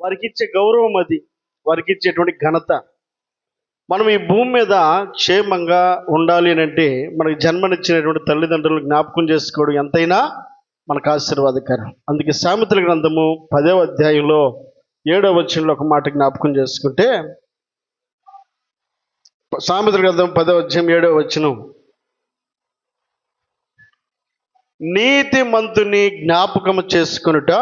వారికి ఇచ్చే గౌరవం అది వారికి ఇచ్చేటువంటి ఘనత. మనం ఈ భూమి మీద క్షేమంగా ఉండాలి అని అంటే మనకి జన్మనిచ్చినటువంటి తల్లిదండ్రులు జ్ఞాపకం చేసుకోవడం ఎంతైనా మనకు ఆశీర్వాదకరం. అందుకే సామెతల గ్రంథము పదవ అధ్యాయంలో ఏడవ వచనంలో ఒక మాట జ్ఞాపకం చేసుకుంటే సామెతల గ్రంథం పదవ అధ్యాయం ఏడవ వచనం. నీతిమంతుని జ్ఞాపకము చేసుకునుట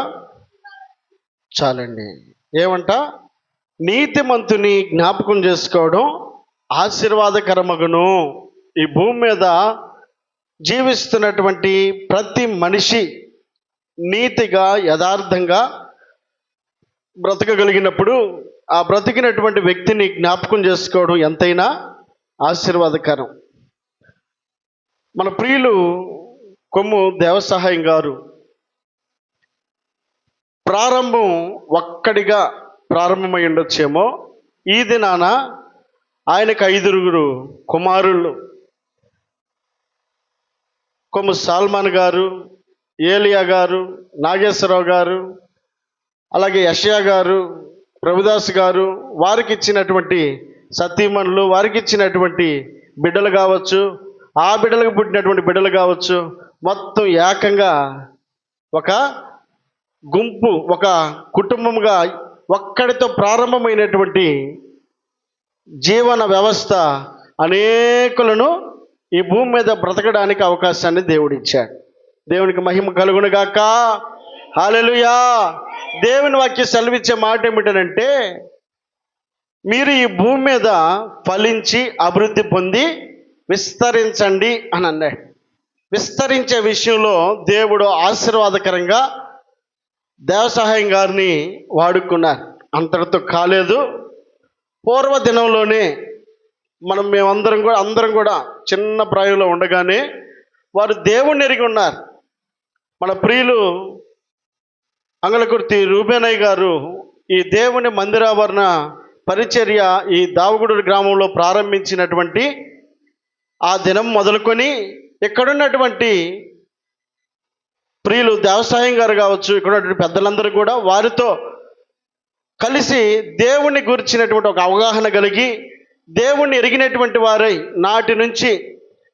చాలండి. ఏమంట? నీతిమంతుని జ్ఞాపకం చేసుకోవడం ఆశీర్వాదకరమగును. ఈ భూమి మీద జీవిస్తున్నటువంటి ప్రతి మనిషి నీతిగా యథార్థంగా బ్రతకగలిగినప్పుడు ఆ బ్రతికినటువంటి వ్యక్తిని జ్ఞాపకం చేసుకోవడం ఎంతైనా ఆశీర్వాదకరం. మన ప్రియులు కొమ్ము దేవసహాయం గారు ప్రారంభం ఒక్కడిగా ప్రారంభమై ఉండొచ్చేమో. ఈ దినాన ఆయనకు ఐదుగురు కుమారులు. కొమ్ము సాల్మాన్ గారు ఏలియా గారు నాగేశ్వరరావు గారు అలాగే యషయా గారు ప్రభుదాస్ గారు వారికి ఇచ్చినటువంటి సతీమణులు వారికి ఇచ్చినటువంటి బిడ్డలు కావచ్చు ఆ బిడ్డలకు పుట్టినటువంటి బిడ్డలు కావచ్చు మొత్తం ఏకంగా ఒక గుంపు ఒక కుటుంబంగా ఒక్కడితో ప్రారంభమైనటువంటి జీవన వ్యవస్థ అనేకులను ఈ భూమి మీద బ్రతకడానికి అవకాశాన్ని దేవుడిచ్చాడు. దేవునికి మహిమ కలుగునుగాక. హాలెలుయా దేవుని వాక్య సెలవిచ్చే మాట ఏమిటనంటే మీరు ఈ భూమి మీద ఫలించి అభివృద్ధి పొంది విస్తరించండి అని అన్నాడు. విస్తరించే విషయంలో దేవుడు ఆశీర్వాదకరంగా దేవసహాయం గారిని వాడుకున్నారు అంతటితో కాలేదు. పూర్వ దినంలోనే మనం మేమందరం కూడా అందరం కూడా చిన్న ప్రాయంలో ఉండగానే వారు దేవుణ్ణి ఎరిగి ఉన్నారు. మన ప్రియులు అంగళకుర్తి రూబేనయ్య గారు ఈ దేవుని మందిరావరణ పరిచర్య ఈ దావగుడు గ్రామంలో ప్రారంభించినటువంటి ఆ దినం మొదలుకొని ఇక్కడున్నటువంటి ప్రియులు దేవసాయం గారు కావచ్చు ఇక్కడ పెద్దలందరూ కూడా వారితో కలిసి దేవుణ్ణి గురించినటువంటి ఒక అవగాహన కలిగి దేవుణ్ణి ఎరిగినటువంటి వారై నాటి నుంచి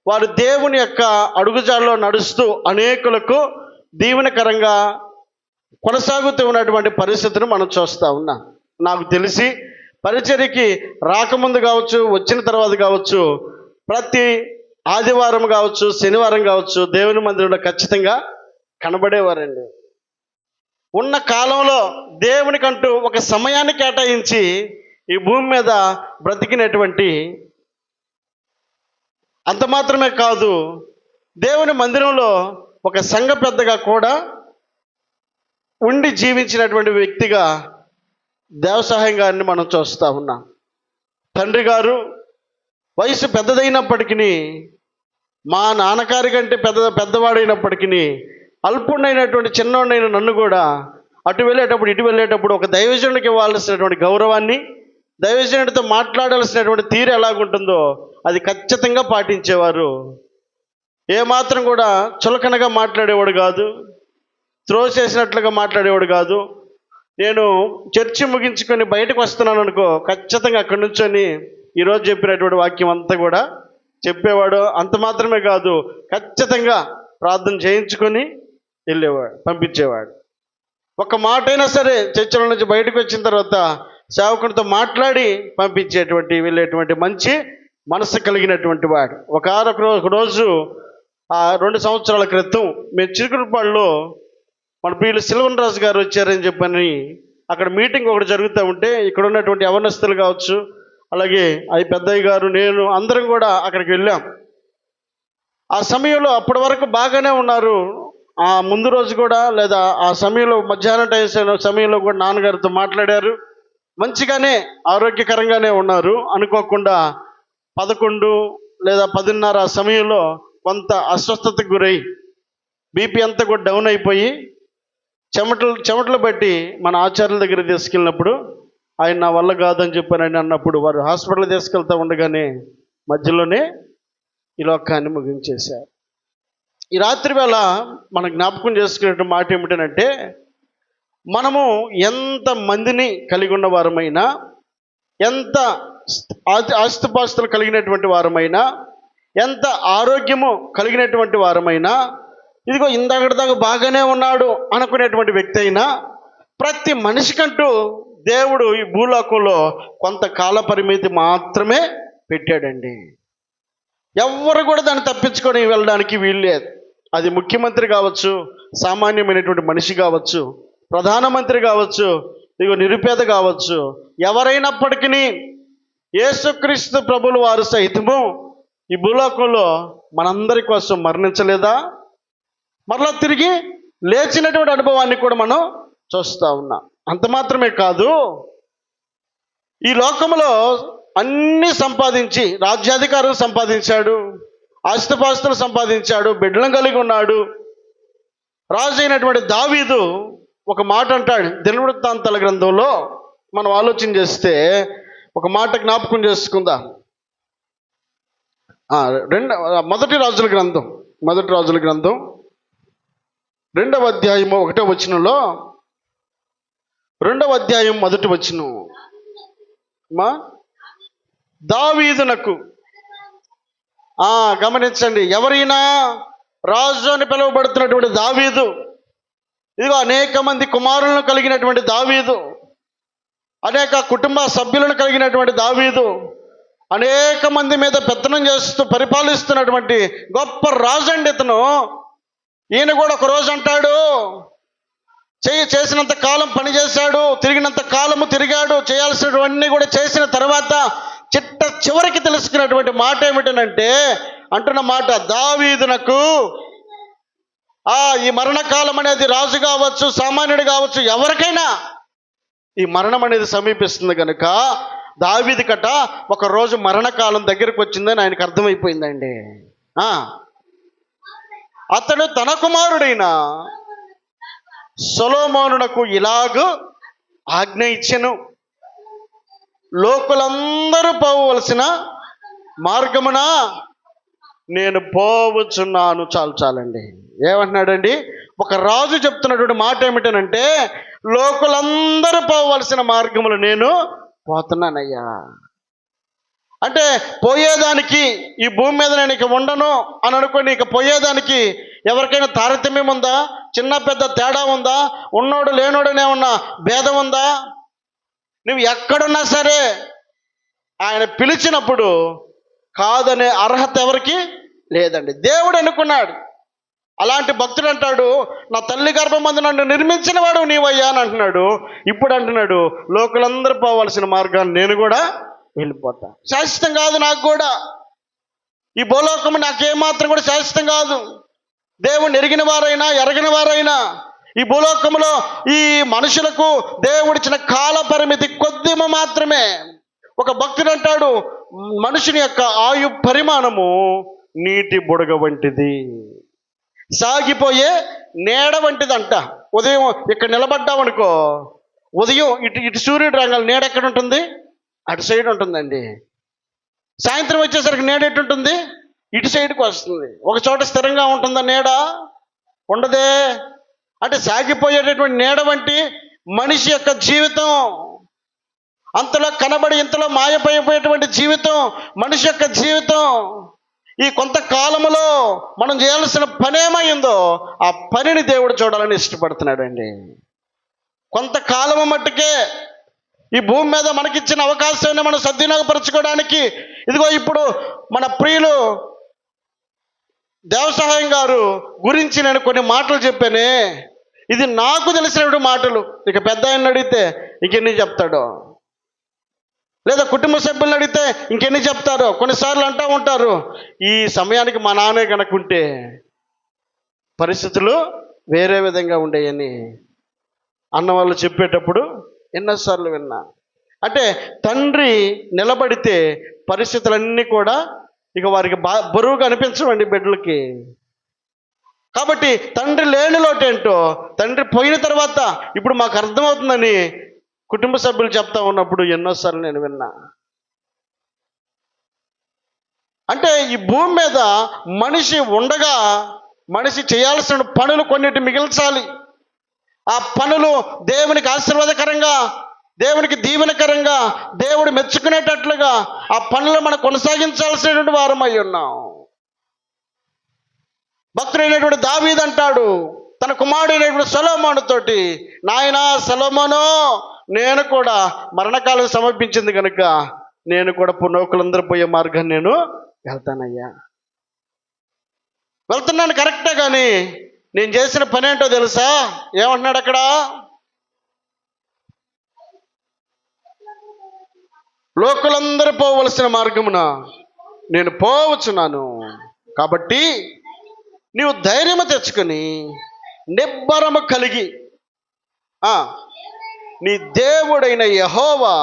వారు దేవుని యొక్క అడుగుజాడలో నడుస్తూ అనేకులకు దీవెనకరంగా కొనసాగుతూ ఉన్నటువంటి పరిస్థితిని మనం చూస్తూ ఉన్నాం. నాకు తెలిసి పరిచర్యకి రాకముందు కావచ్చు వచ్చిన తర్వాత కావచ్చు ప్రతి ఆదివారం కావచ్చు శనివారం కావచ్చు దేవుని మందిరంలో ఖచ్చితంగా కనబడేవారండి. ఉన్న కాలంలో దేవునికంటూ ఒక సమయాన్ని కేటాయించి ఈ భూమి మీద బ్రతికినటువంటి అంత మాత్రమే కాదు దేవుని మందిరంలో ఒక సంఘ పెద్దగా కూడా ఉండి జీవించినటువంటి వ్యక్తిగా దేవసహాయం గారిని మనం చూస్తూ ఉన్నాం. తండ్రి గారు వయసు పెద్దదైనప్పటికీ మా నాన్నగారి కంటే పెద్ద పెద్దవాడైనప్పటికీ అల్పుడైనటువంటి చిన్నోడైన నన్ను కూడా అటు వెళ్ళేటప్పుడు ఇటు వెళ్ళేటప్పుడు ఒక దైవజనుడికి ఇవ్వాల్సినటువంటి గౌరవాన్ని దైవజనుడితో మాట్లాడాల్సినటువంటి తీరు ఎలాగుంటుందో అది ఖచ్చితంగా పాటించేవారు. ఏమాత్రం కూడా చులకనగా మాట్లాడేవాడు కాదు త్రో చేసినట్లుగా మాట్లాడేవాడు కాదు. నేను చర్చి ముగించుకొని బయటకు వస్తున్నాను అనుకో ఖచ్చితంగా అక్కడి నుంచొని ఈరోజు చెప్పినటువంటి వాక్యం అంతా కూడా చెప్పేవాడు. అంత మాత్రమే కాదు ఖచ్చితంగా ప్రార్థన చేయించుకొని వెళ్ళేవాడు పంపించేవాడు. ఒక మాట అయినా సరే చర్చల నుంచి బయటకు వచ్చిన తర్వాత సేవకునితో మాట్లాడి పంపించేటువంటి వెళ్ళేటువంటి మంచి మనసు కలిగినటువంటి వాడు. ఒక ఆరొక రోజు ఒక రోజు ఆ రెండు సంవత్సరాల క్రితం మేము చిరుకురుపాడులో మన ప్రియులు సిల్వన్ రాజు గారు వచ్చారని చెప్పని అక్కడ మీటింగ్ ఒకటి జరుగుతూ ఉంటే ఇక్కడ ఉన్నటువంటి అవనస్తులు కావచ్చు అలాగే అవి పెద్దయ్య గారు నేను అందరం కూడా అక్కడికి వెళ్ళాం. ఆ సమయంలో అప్పటి వరకు బాగానే ఉన్నారు. ఆ ముందు రోజు కూడా లేదా ఆ సమయంలో మధ్యాహ్నం టైం సమయంలో కూడా నాన్నగారితో మాట్లాడారు. మంచిగానే ఆరోగ్యకరంగానే ఉన్నారు. అనుకోకుండా పదకొండు లేదా పదిన్నర సమయంలో కొంత అస్వస్థతకు గురై బీపీ అంతా కూడా డౌన్ అయిపోయి చెమటలు చెమటలు బట్టి మన ఆచార్యుల దగ్గర తీసుకెళ్ళినప్పుడు ఆయన నా వల్ల కాదని చెప్పానని అన్నప్పుడు వారు హాస్పిటల్ తీసుకెళ్తా ఉండగానే మధ్యలోనే ఈ లోకాన్ని ముగించేశారు. ఈ రాత్రి వేళ మన జ్ఞాపకం చేసుకునే మాట ఏమిటంటే మనము ఎంత మందిని కలిగి ఉన్న వారమైనా ఎంత ఆస్తిపాస్తులు కలిగినటువంటి వారమైనా ఎంత ఆరోగ్యము కలిగినటువంటి వారమైనా ఇదిగో ఇందాకటిదాకా బాగానే ఉన్నాడు అనుకునేటువంటి వ్యక్తి అయినా ప్రతి మనిషికంటూ దేవుడు ఈ భూలోకంలో కొంత కాల పరిమితి మాత్రమే పెట్టాడండి. ఎవ్వరు కూడా దాన్ని తప్పించుకొని వెళ్ళడానికి వీలు లేదు. అది ముఖ్యమంత్రి కావచ్చు సామాన్యమైనటువంటి మనిషి కావచ్చు ప్రధానమంత్రి కావచ్చు ఇగో నిరుపేద కావచ్చు ఎవరైనప్పటికీ యేసుక్రీస్తు ప్రభులు వారు సహితము ఈ భూలోకంలో మనందరి కోసం మరణించలేదా? మరలా తిరిగి లేచినటువంటి అనుభవాన్ని కూడా మనం చూస్తూ ఉన్నాం. అంత మాత్రమే కాదు ఈ లోకంలో అన్ని సంపాదించి రాజ్యాధికారం సంపాదించాడు. ఆస్తిపాస్తులు సంపాదించాడు బిడ్డలను కలిగి ఉన్నాడు. రాజు అయినటువంటి దావీదు ఒక మాట అంటాడు. దినవృత్తాంతాల గ్రంథంలో మనం ఆలోచన చేస్తే ఒక మాట జ్ఞాపకం చేసుకుందాం? రెండు రెండ మొదటి రాజుల గ్రంథం మొదటి రాజుల గ్రంథం రెండవ అధ్యాయము ఒకటో వచనంలో రెండవ అధ్యాయం మొదటి వచనం మా దావీదునకు గమనించండి. ఎవరైనా రాజు అని పిలువబడుతున్నటువంటి దావీదు ఇదిగో అనేక మంది కుమారులను కలిగినటువంటి దావీదు అనేక కుటుంబ సభ్యులను కలిగినటువంటి దావీదు అనేక మంది మీద పెత్తనం చేస్తూ పరిపాలిస్తున్నటువంటి గొప్ప రాజు అండి ఇతను. ఈయన కూడా ఒక రోజు అంటాడు చేయి చేసినంత కాలం పని చేశాడు తిరిగినంత కాలము తిరిగాడు చేయాల్సినవన్నీ కూడా చేసిన తర్వాత చిట్ట చివరికి తెలుసుకున్నటువంటి మాట ఏమిటనంటే అంటున్న మాట దావీదునకు ఆ ఈ మరణకాలం అనేది రాజు కావచ్చు సామాన్యుడు కావచ్చు ఎవరికైనా ఈ మరణం అనేది సమీపిస్తుంది కనుక దావీది కట ఒక రోజు మరణకాలం దగ్గరకు వచ్చిందని ఆయనకు అర్థమైపోయిందండి. అతడు తన కుమారుడైన సొలోమోనునకు ఇలాగూ ఆజ్ఞ ఇచ్చెను. లోకులందరూ పోవలసిన మార్గమున నేను పోవచ్చున్నాను. చాలు చాలండి. ఏమంటున్నాడండి? ఒక రాజు చెప్తున్నటువంటి మాట ఏమిటనంటే లోకులందరూ పోవలసిన మార్గములు నేను పోతున్నానయ్యా. అంటే పోయేదానికి ఈ భూమి మీద నేను ఇక ఉండను అని అనుకుని ఇక పోయేదానికి ఎవరికైనా తారతమ్యం ఉందా? చిన్న పెద్ద తేడా ఉందా? ఉన్నోడు లేనోడనే ఉన్న భేదం ఉందా? నువ్వు ఎక్కడున్నా సరే ఆయన పిలిచినప్పుడు కాదనే అర్హత ఎవరికి? లేదండి. దేవుడు అనుకున్నాడు. అలాంటి భక్తుడు అంటాడు నా తల్లి గర్భమందు నన్ను నిర్మించిన వాడు నీవయ్యా అని అంటున్నాడు. ఇప్పుడు అంటున్నాడు లోకలందరూ పోవాల్సిన మార్గాన్ని నేను కూడా వెళ్ళిపోతా. శాశ్వతం కాదు నాకు కూడా. ఈ భూలోకము నాకేమాత్రం కూడా శాశ్వతం కాదు. దేవుని ఎరిగిన వారైనా ఎరగిన వారైనా ఈ భూలోకంలో ఈ మనుషులకు దేవుడిచ్చిన కాల పరిమితి కొద్దిమ మాత్రమే. ఒక భక్తుడు అంటాడు మనుషుని యొక్క ఆయు పరిమాణము నీటి బుడగ వంటిది. సాగిపోయే నీడ వంటిదంట. ఉదయం ఇక్కడ నిలబడ్డామనుకో ఉదయం ఇటు ఇటు సూర్యుడు రంగాల నీడ ఎక్కడ ఉంటుంది అటు సైడ్ ఉంటుందండి. సాయంత్రం వచ్చేసరికి నీడ ఎటు ఉంటుంది ఇటు సైడ్కి వస్తుంది. ఒక చోట స్థిరంగా ఉంటుందా నీడ? ఉండదే. అంటే సాగిపోయేటటువంటి నీడ వంటి మనిషి యొక్క జీవితం అంతలో కనబడి ఇంతలో మాయపోయిపోయేటువంటి జీవితం మనిషి యొక్క జీవితం ఈ కొంతకాలంలో మనం చేయాల్సిన పని ఏమైందో ఆ పనిని దేవుడు చూడాలని ఇష్టపడుతున్నాడండి. కొంతకాలము మట్టుకే ఈ భూమి మీద మనకిచ్చిన అవకాశాన్ని మనం సద్వినియోగపరచుకోవడానికి ఇదిగో ఇప్పుడు మన ప్రియులు దేవసహాయం గారు గురించి నేను కొన్ని మాటలు చెప్పానే ఇది నాకు తెలిసినటువంటి మాటలు. ఇక పెద్ద ఆయన అడిగితే ఇంకెన్ని చెప్తాడో? లేదా కుటుంబ సభ్యులను అడిగితే ఇంకెన్ని చెప్తారో? కొన్నిసార్లు అంటూ ఉంటారు. ఈ సమయానికి మా నాన్నే కనుక్కుంటే పరిస్థితులు వేరే విధంగా ఉండేయని. అన్న వాళ్ళు చెప్పేటప్పుడు ఎన్నోసార్లు విన్నా. అంటే తండ్రి నిలబడితే పరిస్థితులన్నీ కూడా ఇక వారికి బా బరువుగా అనిపించవండి బిడ్డలకి కాబట్టి తండ్రి లేని లోటేంటో తండ్రి పోయిన తర్వాత ఇప్పుడు మాకు అర్థమవుతుందని కుటుంబ సభ్యులు చెప్తా ఉన్నప్పుడు ఎన్నోసార్లు నేను విన్నా. అంటే ఈ భూమి మీద మనిషి ఉండగా మనిషి చేయాల్సిన పనులు కొన్నిటి మిగిల్చాలి. ఆ పనులు దేవునికి ఆశీర్వాదకరంగా దేవునికి దీవెనకరంగా దేవుడు మెచ్చుకునేటట్లుగా ఆ పనులు మనం కొనసాగించాల్సినటువంటి వారం అయి ఉన్నాం. భక్తుడైనటువంటి దావీద్ అంటాడు తన కుమారుడైనటువంటి సొలోమోను తోటి నాయన సొలోమోను నేను కూడా మరణకాలం సమర్పించింది కనుక నేను కూడా పునోకులందరూ పోయే మార్గాన్ని నేను వెళ్తానయ్యా. వెళ్తున్నాను కరెక్టే కానీ నేను చేసిన పని ఏంటో తెలుసా? ఏమంటున్నాడు అక్కడ? లోకులందరూ పోవలసిన మార్గమున నేను పోవచ్చున్నాను. కాబట్టి నీవు ధైర్యము తెచ్చుకొని నిబ్బరము కలిగి నీ దేవుడైన యహోవా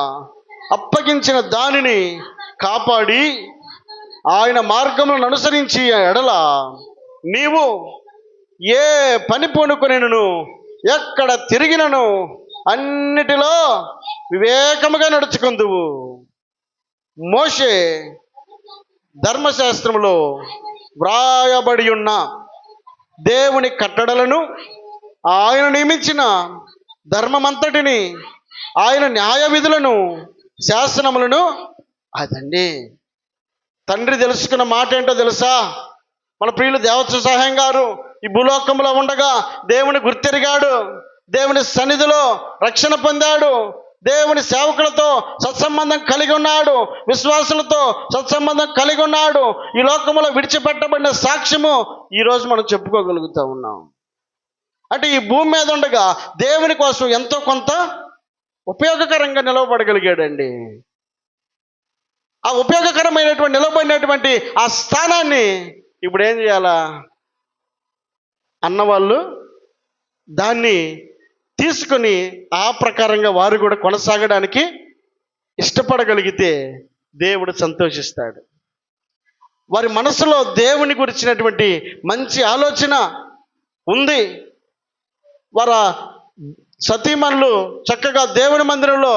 అప్పగించిన దానిని కాపాడి ఆయన మార్గములను అనుసరించి ఎడల నీవు ఏ పని పూనుకొనినను ఎక్కడ తిరిగినను అన్నిటిలో వివేకముగా నడుచుకుందువు. మోషే ధర్మశాస్త్రంలో వ్రాయబడి ఉన్న దేవుని కట్టడలను ఆయన నియమించిన ధర్మమంతటిని ఆయన న్యాయ విధులను శాసనములను అదండి. తండ్రి తెలుసుకున్న మాట ఏంటో తెలుసా? మన ప్రియులు దేవత సహాయం గారు ఈ భూలోకంలో ఉండగా దేవుని గుర్తెరిగాడు దేవుని సన్నిధిలో రక్షణ పొందాడు దేవుని సేవకులతో సత్సంబంధం కలిగి ఉన్నాడు. విశ్వాసులతో సత్సంబంధం కలిగి ఉన్నాడు. ఈ లోకంలో విడిచిపెట్టబడిన సాక్ష్యము ఈరోజు మనం చెప్పుకోగలుగుతూ ఉన్నాం. అంటే ఈ భూమి మీద ఉండగా దేవుని కోసం ఎంతో కొంత ఉపయోగకరంగా నిలవబడగలిగాడండి. ఆ ఉపయోగకరమైనటువంటి నిలబడినటువంటి ఆ స్థానాన్ని ఇప్పుడు ఏం చేయాలా? అన్నవాళ్ళు దాన్ని తీసుకొని ఆ ప్రకారంగా వారు కూడా కొనసాగడానికి ఇష్టపడగలిగితే దేవుడు సంతోషిస్తాడు. వారి మనసులో దేవుని గురించినటువంటి మంచి ఆలోచన ఉంది. వారి సతీమణులు చక్కగా దేవుని మందిరంలో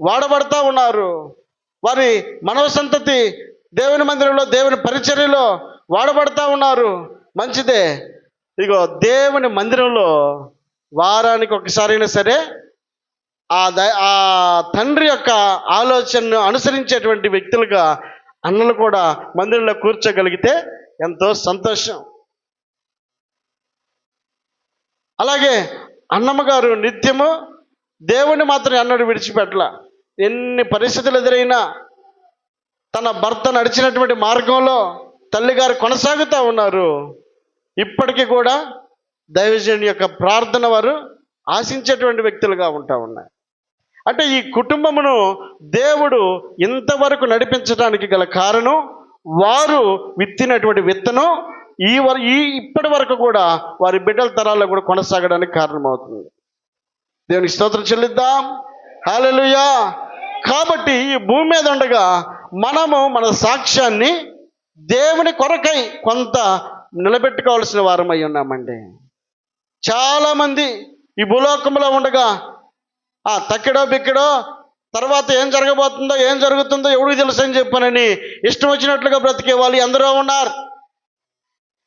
వాడబడతా ఉన్నారు. వారి మనవ సంతతి దేవుని మందిరంలో దేవుని పరిచర్యలో వాడబడతా ఉన్నారు. మంచిదే. ఇగో దేవుని మందిరంలో వారానికి ఒకసారైనా సరే ఆ ద ఆ తండ్రి యొక్క ఆలోచనను అనుసరించేటువంటి వ్యక్తులుగా అన్నలు కూడా మందిరంలో కూర్చోగలిగితే ఎంతో సంతోషం. అలాగే అన్నమ్మ గారు నిత్యము దేవుని మాత్రం అన్నడు విడిచిపెట్టల. ఎన్ని పరిస్థితులు ఎదురైనా తన భర్త నడిచినటువంటి మార్గంలో తల్లిగారు కొనసాగుతూ ఉన్నారు. ఇప్పటికీ కూడా దైవజన్ యొక్క ప్రార్థన వారు ఆశించేటువంటి వ్యక్తులుగా ఉంటా ఉన్నాయి. అంటే ఈ కుటుంబమును దేవుడు ఇంతవరకు నడిపించడానికి గల కారణం వారు విత్తినటువంటి విత్తనం ఈ వర ఈ ఇప్పటి వరకు కూడా వారి బిడ్డల తరాల్లో కూడా కొనసాగడానికి కారణమవుతుంది. దేవునికి స్తోత్రం చెల్లిద్దాం. హాలలుయా కాబట్టి ఈ భూమి మీద ఉండగా మనము మన సాక్ష్యాన్ని దేవుని కొరకై కొంత నిలబెట్టుకోవాల్సిన వారమై ఉన్నామండి. చాలామంది ఈ భూలోకంలో ఉండగా ఆ తక్కిడో బిక్కిడో తర్వాత ఏం జరగబోతుందో ఏం జరుగుతుందో ఎవరికి తెలుసు అని చెప్పానని ఇష్టం వచ్చినట్లుగా బ్రతికే వాళ్ళు ఎందరో ఉన్నారు.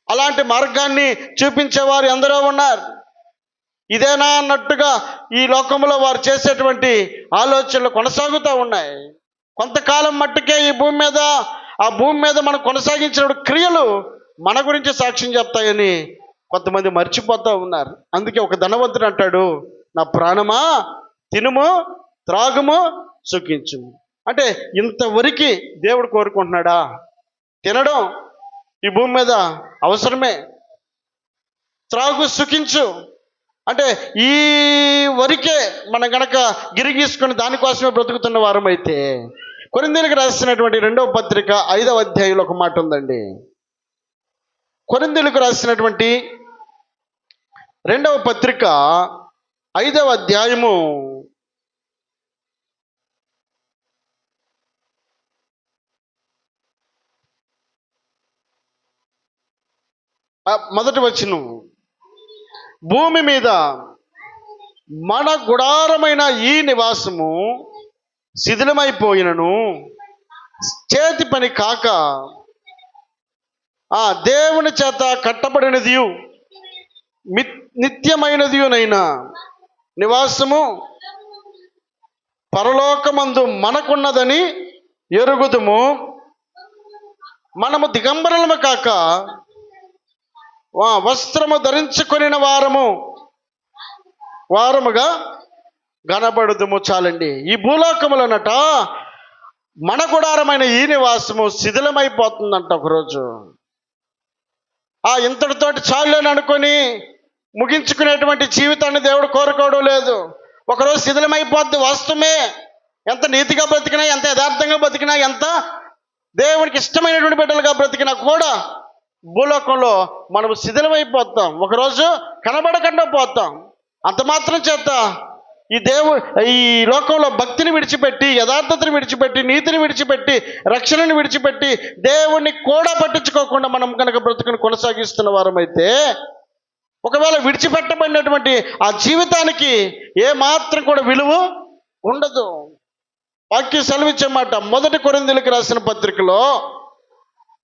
అలాంటి మార్గాన్ని చూపించేవారు ఎందరో ఉన్నారు. ఇదేనా అన్నట్టుగా ఈ లోకంలో వారు చేసేటువంటి ఆలోచనలు కొనసాగుతూ ఉన్నాయి. కొంతకాలం మట్టుకే ఈ భూమి మీద ఆ భూమి మీద మనం కొనసాగించిన క్రియలు మన గురించి సాక్ష్యం చెప్తాయని కొంతమంది మర్చిపోతూ ఉన్నారు. అందుకే ఒక ధనవంతుడు అంటాడు నా ప్రాణమా? తినుము త్రాగుము సుఖించుము. అంటే ఇంతవరకు దేవుడు కోరుకుంటున్నాడా? తినడం ఈ భూమి మీద అవసరమే. త్రాగు సుఖించు. అంటే ఈ వరకే మనం గనక గిరిగీసుకుని దానికోసమే బ్రతుకుతున్న వారం అయితే కొరిందీలకు రాసినటువంటి రెండవ పత్రిక ఐదవ అధ్యాయంలో ఒక మాట ఉందండి. కొరిందీలకు రాసినటువంటి రెండవ పత్రిక ఐదవ అధ్యాయము. మొదటి వచ్చిన భూమి మీద మన గుడారమైన ఈ నివాసము శిథిలమైపోయినను. చేతి పని కాక ఆ దేవుని చేత కట్టబడినది మిత్- నిత్యమైనదియునైనా. నివాసము పరలోకమందు మనకున్నదని ఎరుగుదుము. మనము దిగంబరులము కాక వా- వస్త్రము ధరించుకొనిన వారము వారముగా గనబడుదుము చాలండి. ఈ భూలోకములనట మన గుడారమైన ఈ నివాసము శిథిలమైపోతుందంట ఒకరోజు. ఆ ఇంతటితోటి చాలు అనుకొని ముగించుకునేటువంటి జీవితాన్ని దేవుడు కోరుకోవడం లేదు. ఒకరోజు శిథిలమైపోద్ది వాస్తవమే. ఎంత నీతిగా బ్రతికినా ఎంత యథార్థంగా బ్రతికినా ఎంత దేవునికి ఇష్టమైనటువంటి బిడ్డలుగా బ్రతికినా కూడా భూలోకంలో మనం శిథిలమైపోతాం. ఒకరోజు కనబడకుండా పోతాం. అంత మాత్రం చేత ఈ దేవు ఈ లోకంలో భక్తిని విడిచిపెట్టి యథార్థతను విడిచిపెట్టి నీతిని విడిచిపెట్టి రక్షణను విడిచిపెట్టి దేవుణ్ణి కూడా పట్టించుకోకుండా మనం కనుక బ్రతుకుని కొనసాగిస్తున్న వారమైతే ఒకవేళ విడిచిపెట్టబడినటువంటి ఆ జీవితానికి ఏ మాత్రం కూడా విలువ ఉండదు. వాక్యం సెలవిచ్చే మాట మొదటి కొరిందులకు రాసిన పత్రికలో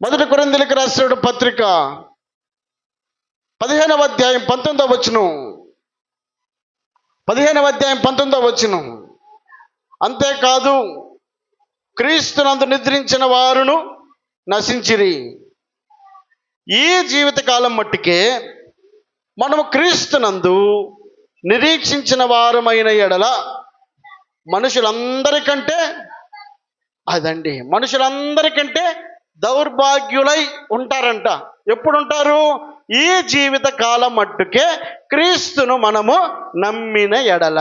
మొదటి కొరిందులకు రాసిన పత్రిక పదిహేనవ అధ్యాయం పంతొమ్మిదవ వచ్చును పదిహేనవ అధ్యాయం పంతొమ్మిదవ వచ్చును అంతేకాదు క్రీస్తునందు నిద్రించిన వారును నశించిరి. ఈ జీవితకాలం మట్టుకే మనము క్రీస్తునందు నిరీక్షించిన వారమైన ఎడల మనుషులందరికంటే అదండి మనుషులందరికంటే దౌర్భాగ్యులై ఉంటారంట. ఎప్పుడు ఉంటారు ఈ జీవిత కాలం మట్టుకే క్రీస్తును మనము నమ్మిన ఎడల.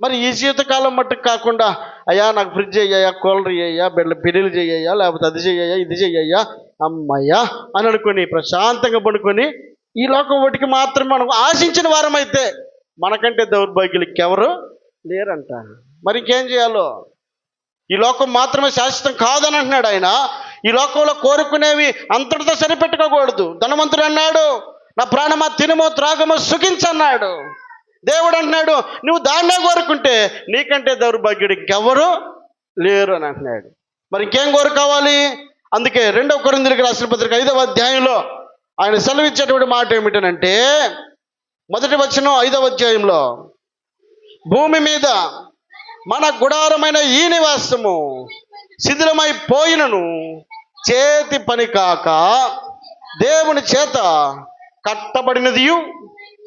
మరి ఈ జీవితకాలం మట్టుకు కాకుండా అయ్యా నాకు ఫ్రిడ్జ్ అయ్యాయా కూలర్ అయ్యా బిడ్డ పెళ్ళిళ్ళు చేయ్యా లేకపోతే అది చెయ్యా ఇది చెయ్యా అమ్మయ్యా అని అనుకుని ప్రశాంతంగా పడుకొని ఈ లోకం ఒకటికి మాత్రం మనం ఆశించిన వారమైతే మనకంటే దౌర్భాగ్యులకి ఎవరు లేరంట. మరి ఇంకేం చేయాలో? ఈ లోకం మాత్రమే శాశ్వతం కాదని అంటున్నాడు ఆయన. ఈ లోకంలో కోరుకునేవి అంతటితో సరిపెట్టుకోకూడదు. ధనవంతుడు అన్నాడు నా ప్రాణమా తినుమో త్రాగమో సుఖించన్నాడు దేవుడు అంటున్నాడు నువ్వు దాన్నే కోరుకుంటే నీకంటే దౌర్భాగ్యుడు ఇంకెవరు లేరు అని అంటున్నాడు. మరి ఇంకేం కోరుకోవాలి అందుకే రెండవ కొరిందులకు రాసిన పత్రిక ఐదవ అధ్యాయంలో ఆయన సెలవిచ్చేటువంటి మాట ఏమిటనంటే మొదటి వచనం ఐదవ అధ్యాయంలో భూమి మీద మన గుడారమైన ఈ నివాసము శిథిలమైపోయినను చేతి పని కాక దేవుని చేత కట్టబడినదియు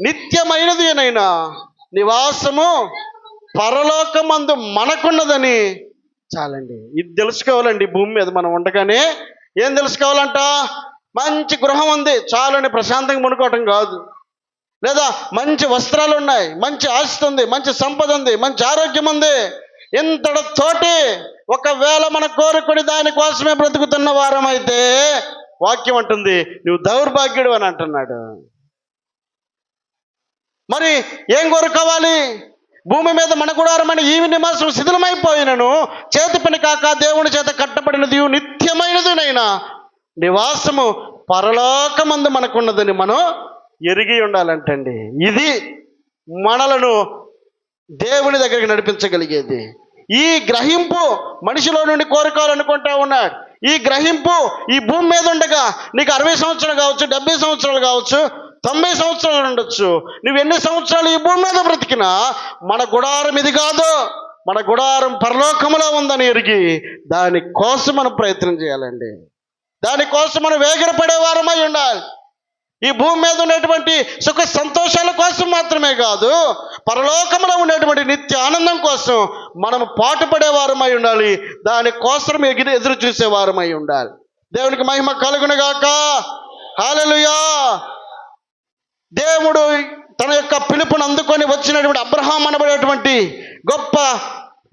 నిత్యమైనదినైనా నివాసము పరలోకమందు మనకున్నదని చాలండి. ఇది తెలుసుకోవాలండి భూమి మీద మనం ఉండగానే. ఏం తెలుసుకోవాలంట? మంచి గృహం ఉంది చాలని ప్రశాంతంగా పడుకోవటం కాదు. లేదా మంచి వస్త్రాలు ఉన్నాయి మంచి ఆస్తి ఉంది మంచి సంపద ఉంది మంచి ఆరోగ్యం ఉంది. ఇంతటితోటి ఒకవేళ మన కోరుకుని దానికోసమే బ్రతుకుతున్న వారం అయితే వాక్యం అంటుంది నువ్వు దౌర్భాగ్యుడు అని అంటున్నాడు. మరి ఏం కోరుకోవాలి? భూమి మీద మన గుడారమైన ఈ నివాసం శిథిలమైపోయినను చేతి పని కాక దేవుని చేత కట్టబడినది నిత్యమైనదినైనా నివాసము పరలోకమందు మనకున్నదని మనం ఎరిగి ఉండాలంటండి. ఇది మనలను దేవుని దగ్గరికి నడిపించగలిగేది. ఈ గ్రహింపు మనిషిలో నుండి కోరుకోవాలనుకుంటా ఉన్నాడు ఈ గ్రహింపు ఈ భూమి మీద ఉండగా నీకు అరవై సంవత్సరాలు కావచ్చు డెబ్బై సంవత్సరాలు కావచ్చు తొంభై సంవత్సరాలు ఉండొచ్చు. నువ్వు ఎన్ని సంవత్సరాలు ఈ భూమి మీద బ్రతికినా మన గుడారం ఇది కాదు. మన గుడారం పరలోకములో ఉందని ఎరిగి దాని కోసం మనం ప్రయత్నం చేయాలండి. దానికోసం మనం వేగిరపడే వారమై ఉండాలి. ఈ భూమి మీద ఉన్నటువంటి సుఖ సంతోషాల కోసం మాత్రమే కాదు పరలోకంలో ఉండేటువంటి నిత్య ఆనందం కోసం మనం పాటుపడే వారమై ఉండాలి. దానికోసం ఎగిరి ఎదురు చూసేవారమై ఉండాలి. దేవునికి మహిమ కలుగునుగాక. హాలలుయా దేవుడు తన యొక్క పిలుపును అందుకొని వచ్చినటువంటి అబ్రహాం అనబడేటువంటి గొప్ప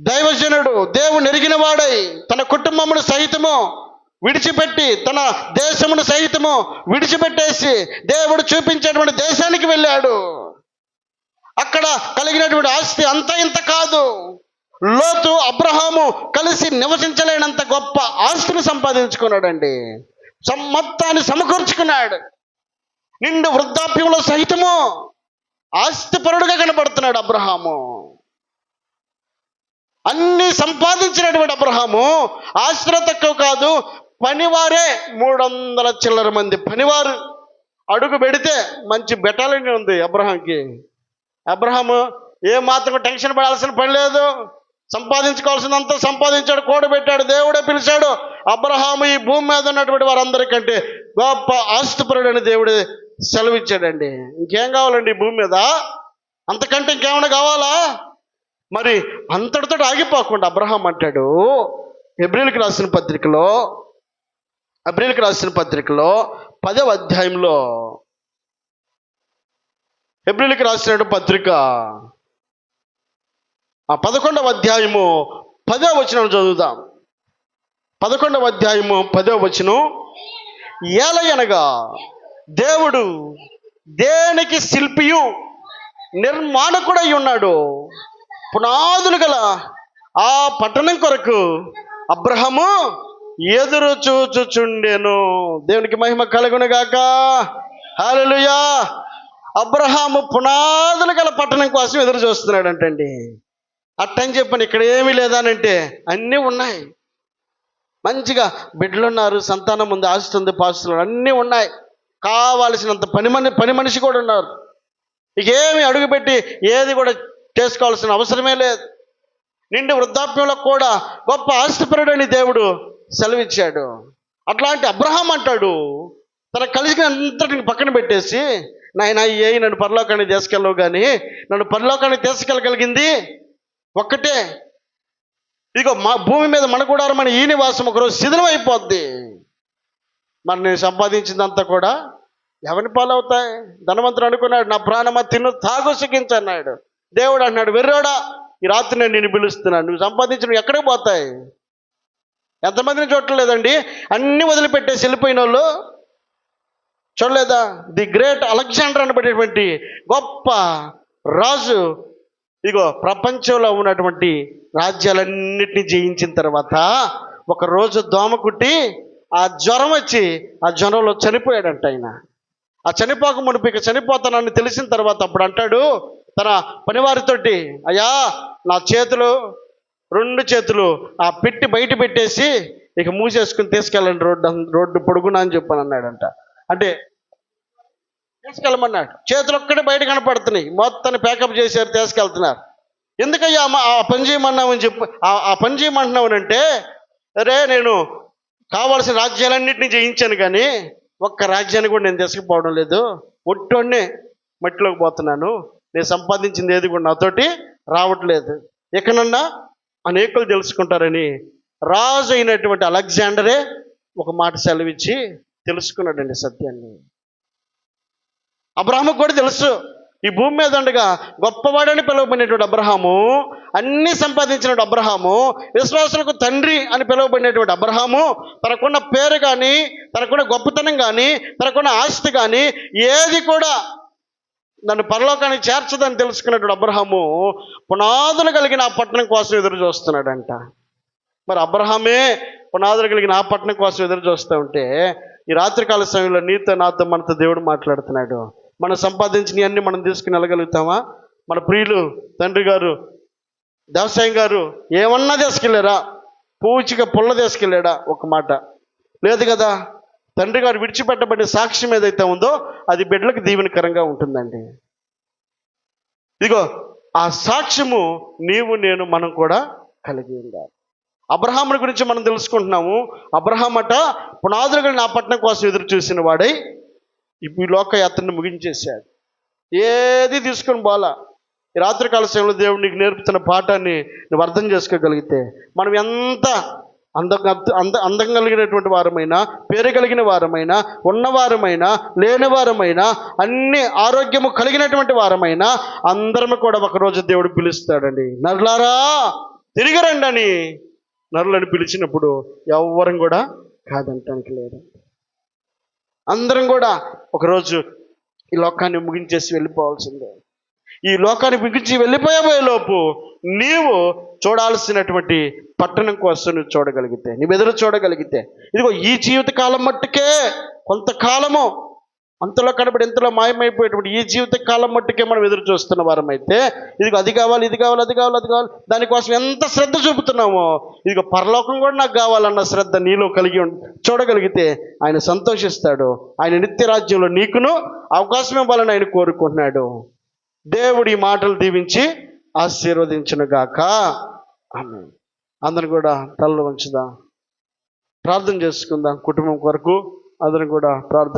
దైవజనుడు దేవుని ఎరిగిన వాడై తన కుటుంబమును సహితము విడిచిపెట్టి తన దేశమును సహితము విడిచిపెట్టేసి దేవుడు చూపించేటువంటి దేశానికి వెళ్ళాడు. అక్కడ కలిగినటువంటి ఆస్తి అంత ఇంత కాదు. లోతు అబ్రహాము కలిసి నివసించలేనంత గొప్ప ఆస్తిని సంపాదించుకున్నాడండి. సం- మొత్తాన్ని సమకూర్చుకున్నాడు. నిండు వృద్ధాప్యంలో సహితము ఆస్తిపరుడుగా కనబడుతున్నాడు అబ్రహాము. అన్ని సంపాదించినటువంటి అబ్రహాము ఆస్తిలో తక్కువ కాదు పనివారే మూడు వందల చిల్లర మంది పనివారు. అడుగు పెడితే మంచి బెటాలియన్ ఉంది అబ్రహాంకి. అబ్రహాము ఏ మాత్రం టెన్షన్ పడాల్సిన పని లేదు. సంపాదించుకోవాల్సినంత సంపాదించాడు కూడబెట్టాడు దేవుడే పిలిచాడు. అబ్రహాము ఈ భూమి మీద ఉన్నటువంటి వారందరికంటే గొప్ప ఆస్తిపరుడని దేవుడు సెలవిచ్చాడండి. ఇంకేం కావాలండి భూమి మీద? అంతకంటే ఇంకేమైనా కావాలా? మరి అంతటితో ఆగిపోకుండా అబ్రహాం అంటాడు ఎబ్రిల్కి రాసిన పత్రికలో అబ్రిల్కి రాసిన పత్రికలో పదవ అధ్యాయంలో ఎబ్రిల్కి రాసిన పత్రిక. ఆ పదకొండవ అధ్యాయము పదవ వచనం చదువుదాం. పదకొండవ అధ్యాయము పదవ వచనం. ఏలయనగా దేవుడు దేనికి శిల్పియు నిర్మాణకుడై ఉన్నాడు. పునాదులు గల ఆ పట్టణం కొరకు అబ్రహము ఎదురు చూచుచుండెను. దేవునికి మహిమ కలుగునుగాక. హాలలుయా అబ్రహాము పునాదులు గల పట్టణం కోసం ఎదురు చూస్తున్నాడంటండి. అట్టని చెప్పని ఇక్కడ ఏమీ లేదానంటే అన్నీ ఉన్నాయి. మంచిగా బిడ్డలున్నారు సంతానం ఉంది ఆస్తి ఉంది పాస్తులు అన్నీ ఉన్నాయి. కావాల్సినంత పని మని పని మనిషి కూడా ఉన్నారు. ఇకేమి అడుగుపెట్టి ఏది కూడా చేసుకోవాల్సిన అవసరమే లేదు. నిండు వృద్ధాప్యంలో కూడా గొప్ప ఆస్తిపరుడని దేవుడు సెలవిచ్చాడు. అట్లాంటి అబ్రహాం అంటాడు. తన కలిసిన అంతటిని పక్కన పెట్టేసి నాయన ఏ నన్ను పరలోకాన్ని తీసుకెళ్ళవు కానీ నన్ను పరలోకాన్ని తీసుకెళ్ళగలిగింది ఒక్కటే. ఇదిగో మా భూమి మీద మన గుడారం మన ఈ నివాసం ఒకరోజు శిథిలం అయిపోద్ది. మరి నేను సంపాదించిందంతా కూడా ఎవరిని పాలవుతాయి? ధనవంతుడు అనుకున్నాడు నా ప్రాణమా తిన్ను తాగు సిగించన్నాడు దేవుడు అన్నాడు వెర్రోడా ఈ రాత్రి నేను నిన్ను పిలుస్తున్నాను. నువ్వు సంపాదించిన ఎక్కడికి పోతాయి? ఎంతమందిని చూడలేదండి అన్ని వదిలిపెట్టేసి వెళ్ళిపోయిన వాళ్ళు చూడలేదా? ది గ్రేట్ అలెగ్జాండర్ అనబడేటువంటి గొప్ప రాజు. ఇగో ప్రపంచంలో ఉన్నటువంటి రాజ్యాలన్నిటిని జయించిన తర్వాత ఒక రోజు దోమ కుట్టి ఆ జ్వరం వచ్చి ఆ జ్వరంలో చనిపోయాడంట ఆయన. ఆ చనిపోక మునిపి ఇక చనిపోతానని తెలిసిన తర్వాత అప్పుడు అంటాడు తన పనివారితోటి అయ్యా నా చేతులు రెండు చేతులు ఆ పెట్టి బయట పెట్టేసి ఇక మూసేసుకుని తీసుకెళ్ళండి రోడ్డు రోడ్డు పొడుగునా అని చెప్పని అన్నాడంట అంటే తీసుకెళ్ళమన్నాడు. చేతులు ఒక్కడే బయట కనపడుతున్నాయి. మొత్తాన్ని ప్యాకప్ చేశారు తీసుకెళ్తున్నారు. ఎందుకయ్యా ఆ పని చేయమన్నామని చెప్పు ఆ- ఆ పని చేయమంటున్నావునంటే అరే నేను కావాల్సిన రాజ్యాలన్నింటినీ జయించాను కానీ ఒక్క రాజ్యాన్ని కూడా నేను తీసుకుపోవడం లేదు. ఒట్టోనే మట్టిలోకి పోతున్నాను. నేను సంపాదించింది ఏది కూడా నాతోటి రావట్లేదు. ఎక్కడన్నా అనేకులు తెలుసుకుంటారని రాజు అయినటువంటి అలెగ్జాండరే ఒక మాట సెలవిచ్చి తెలుసుకున్నాడండి సత్యాన్ని. అబ్రహాము కూడా తెలుసు. ఈ భూమి మీద ఉండగా గొప్పవాడని పిలువబడినటువంటి అబ్రహాము అన్నీ సంపాదించినటువంటి అబ్రహాము విశ్వాసులకు తండ్రి అని పిలువబడినటువంటి అబ్రహాము తనకున్న పేరు కానీ తనకున్న గొప్పతనం కానీ తనకున్న ఆస్తి కానీ ఏది కూడా నన్ను పరలోకానికి చేర్చదని తెలుసుకున్నటువంటి అబ్రహాము పునాదులు కలిగిన ఆ పట్టణం కోసం ఎదురు చూస్తున్నాడంట. మరి అబ్రహామే పునాదులు కలిగిన ఆ పట్టణం కోసం ఎదురు చూస్తూ ఉంటే ఈ రాత్రికాల సమయంలో నీతో నాతో మనతో దేవుడు మాట్లాడుతున్నాడు. మనం సంపాదించిన అన్ని మనం తీసుకుని వెళ్ళగలుగుతామా? మన ప్రియులు తండ్రి గారు దేవసాయం గారు ఏమన్నా తీసుకెళ్ళారా? పూచిగా పుల్ల తీసుకెళ్ళాడా? ఒక మాట. లేదు కదా? తండ్రి గారు విడిచిపెట్టబడిన సాక్ష్యం ఏదైతే ఉందో అది బిడ్డలకు దీవెనకరంగా ఉంటుందండి. ఇదిగో ఆ సాక్ష్యము నీవు నేను మనం కూడా కలిగి ఉండాలి. అబ్రహాముని గురించి మనం తెలుసుకుంటున్నాము. అబ్రహాం అట పునాదులుగా నా పట్టణం కోసం ఎదురు చూసిన వాడై ఇప్పుడు ఈ లోకయాత్రను ముగించేశాడు. ఏది తీసుకొని పోలా ఈ రాత్రికాల సమయంలో దేవుడు నీకు నేర్పుతున్న పాఠాన్ని నువ్వు అర్థం చేసుకోగలిగితే మనం ఎంత అందంగా అంద అందం కలిగినటువంటి వారమైనా పేరు కలిగిన వారమైనా ఉన్నవారమైనా లేనివారమైనా అన్ని ఆరోగ్యము కలిగినటువంటి వారమైనా అందరము కూడా ఒకరోజు దేవుడు పిలుస్తాడండి. నరులారా తిరిగి రండి అని పిలిచినప్పుడు ఎవ్వరం కూడా కాదంటానికి లేదు. అందరం కూడా ఒకరోజు ఈ లోకాన్ని ముగించేసి వెళ్ళిపోవాల్సిందే. ఈ లోకాన్ని ముగించి వెళ్ళిపోయే లోపు. నీవు చూడాల్సినటువంటి పట్టణం కోసం నువ్వు చూడగలిగితే నువ్వు ఎదురు చూడగలిగితే. ఇదిగో ఈ జీవిత కాలం మట్టుకే కొంతకాలము అంతలో కనబడి ఇంతలో మాయమైపోయేటువంటి ఈ జీవిత కాలం మట్టుకే మనం ఎదురు చూస్తున్న వారం అయితే ఇదిగో అది కావాలి ఇది కావాలి అది కావాలి అది కావాలి దానికోసం ఎంత శ్రద్ధ చూపుతున్నామో. ఇదిగో పరలోకం కూడా నాకు కావాలన్న శ్రద్ధ నీలో కలిగి ఉం- చూడగలిగితే ఆయన సంతోషిస్తాడు. ఆయన నిత్య రాజ్యంలో నీకును అవకాశం ఇవ్వాలని ఆయన కోరుకుంటున్నాడు. దేవుడి ఈ మాటలు దీవించి ఆశీర్వదించను గాక ఆమె కూడా తలలు వంచుదాం ప్రార్థన చేసుకుందాం కుటుంబం కొరకు. అందరం కూడా ప్రార్థన